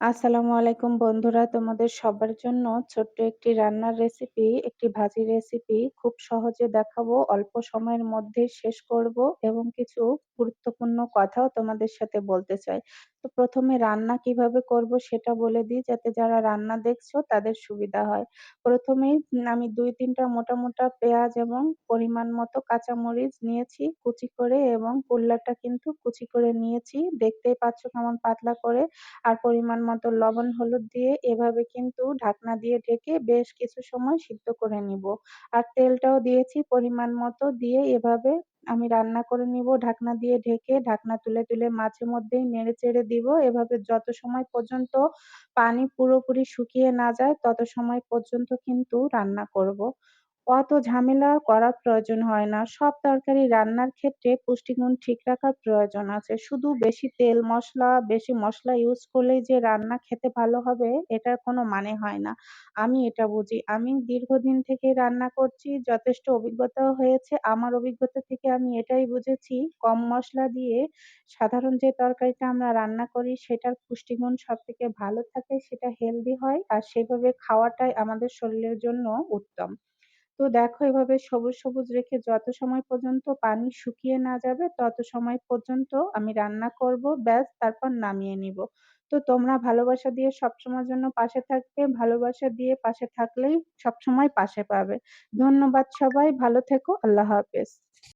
আসসালামু আলাইকুম বন্ধুরা তোমাদের সবার জন্য ছোট্ট একটি রান্নার রেসিপি, একটি ভাজি রেসিপি খুব সহজে দেখাবো। অল্প সময়ের মধ্যে শেষ করব এবং কিছু গুরুত্বপূর্ণ কথাও তোমাদের সাথে বলতে চাই। তো প্রথমে রান্না কীভাবে করব সেটা বলে দিই যাতে যারা রান্না দেখছ তাদের সুবিধা হয়। প্রথমেই আমি ২-৩ টা মোটা, মোটা পেঁয়াজ এবং পরিমাণ মতো কাঁচামরিচ নিয়েছি কুচি করে এবং কুল্লাটা কিন্তু কুচি করে নিয়েছি। দেখতেই পাচ্ছ কেমন পাতলা করে। আর পরিমাণ মতো লবণ হলুদ দিয়ে এভাবে কিন্তু ঢাকনা দিয়ে ঢেকে বেশ কিছু সময় সিদ্ধ করে নিব। আর তেলটাও দিয়েছি পরিমাণ মতো দিয়ে এভাবে আমি রান্না করে নিব ঢাকনা দিয়ে ঢেকে ঢাকনা তুলে, তুলে মাঝে মধ্যেই নেড়ে-চেড়ে দিব। এভাবে যত সময় পর্যন্ত পানি পুরোপুরি শুকিয়ে না যায় তত সময় পর্যন্ত কিন্তু রান্না করব। অত ঝামেলা করার প্রয়োজন হয় না। সব তরকারি রান্নার ক্ষেত্রে পুষ্টিগুণ ঠিক রাখার প্রয়োজন আছে। শুধু বেশি তেল মশলা বেশি মশলা ইউজ করলেই যে রান্না খেতে ভালো হবে এটার কোনো মানে হয় না। আমি এটা বুঝি। আমি দীর্ঘদিন থেকে রান্না করছি, যথেষ্ট অভিজ্ঞতাও হয়েছে। আমার অভিজ্ঞতা থেকে আমি এটাই বুঝেছি কম মশলা দিয়ে সাধারণ যে তরকারিটা আমরা রান্না করি সেটার পুষ্টিগুণ সব থেকে ভালো থাকে, সেটা হেলদি হয় আর সেভাবে খাওয়াটাই আমাদের শরীরের জন্য উত্তম। দেখো এভাবে সবুজ, সবুজ রেখে যত সময় পর্যন্ত পানি শুকিয়ে না যাবে তত সময় পর্যন্ত আমি রান্না করব। ব্যাস তারপর নামিয়ে নিব। তো তোমরা ভালোবাসা দিয়ে সবসময়ের জন্য পাশে থাকবে। ভালোবাসা দিয়ে পাশে থাকলেই সবসময় পাশে পাবে। ধন্যবাদ সবাই। ভালো থেকো। আল্লাহ হাফেজ।